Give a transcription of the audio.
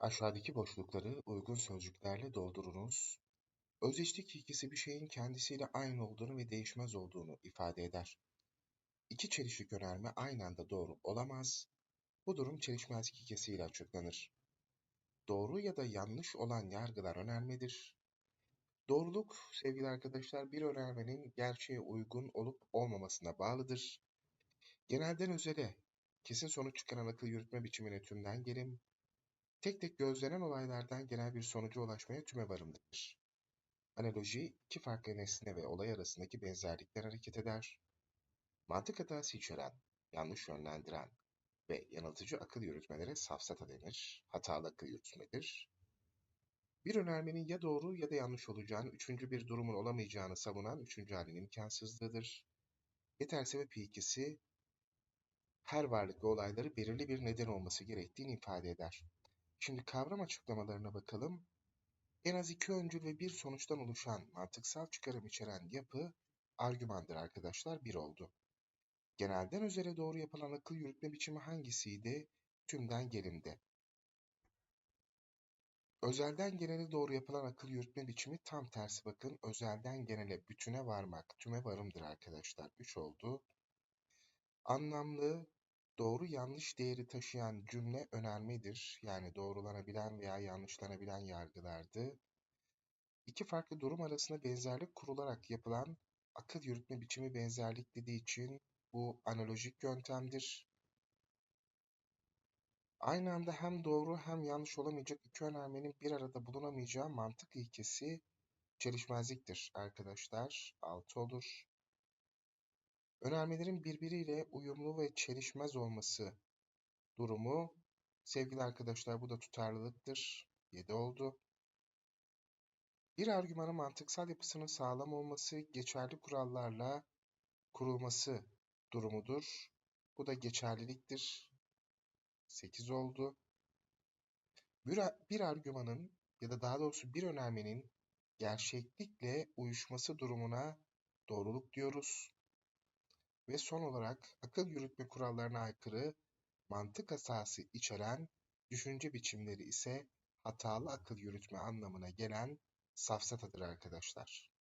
Aşağıdaki boşlukları uygun sözcüklerle doldurunuz. Özdeşlik ilkesi bir şeyin kendisiyle aynı olduğunu ve değişmez olduğunu ifade eder. İki çelişik önerme aynı anda doğru olamaz. Bu durum çelişmezlik ilkesiyle açıklanır. Doğru ya da yanlış olan yargılar önermedir. Doğruluk sevgili arkadaşlar bir önermenin gerçeğe uygun olup olmamasına bağlıdır. Genelden özele kesin sonuç çıkaran akıl yürütme biçimine tümden gelim, tek tek gözlenen olaylardan genel bir sonuca ulaşmaya tümevarım denir. Analoji, iki farklı nesne ve olay arasındaki benzerlikler hareket eder. Mantık hatası içeren, yanlış yönlendiren ve yanıltıcı akıl yürütmelere safsata denir, hatalı akıl yürütmedir. Bir önermenin ya doğru ya da yanlış olacağını, üçüncü bir durumun olamayacağını savunan üçüncü halin imkansızlığıdır. Yeter sebep ilkesi, her varlık ve olayları belirli bir neden olması gerektiğini ifade eder. Şimdi kavram açıklamalarına bakalım. En az iki öncül ve bir sonuçtan oluşan mantıksal çıkarım içeren yapı argümandır arkadaşlar. Bir oldu. Genelden özele doğru yapılan akıl yürütme biçimi hangisiydi? Tümden gelinde. Özelden genele doğru yapılan akıl yürütme biçimi tam tersi bakın. Özelden genele bütüne varmak, tüme varımdır arkadaşlar. 3 oldu. Anlamlı, doğru yanlış değeri taşıyan cümle önermedir. Yani doğrulanabilen veya yanlışlanabilen yargılardı. İki farklı durum arasında benzerlik kurularak yapılan akıl yürütme biçimi benzerlik dediği için bu analojik yöntemdir. Aynı anda hem doğru hem yanlış olamayacak iki önermenin bir arada bulunamayacağı mantık ilkesi çelişmezliktir arkadaşlar. 6 olur. Önermelerin birbiriyle uyumlu ve çelişmez olması durumu sevgili arkadaşlar bu da tutarlılıktır. 7 oldu. Bir argümanın mantıksal yapısının sağlam olması geçerli kurallarla kurulması durumudur. Bu da geçerliliktir. 8 oldu. Bir, bir argümanın ya da daha doğrusu bir önermenin gerçeklikle uyuşması durumuna doğruluk diyoruz. Ve son olarak akıl yürütme kurallarına aykırı mantık asası içeren düşünce biçimleri ise hatalı akıl yürütme anlamına gelen safsatadır arkadaşlar.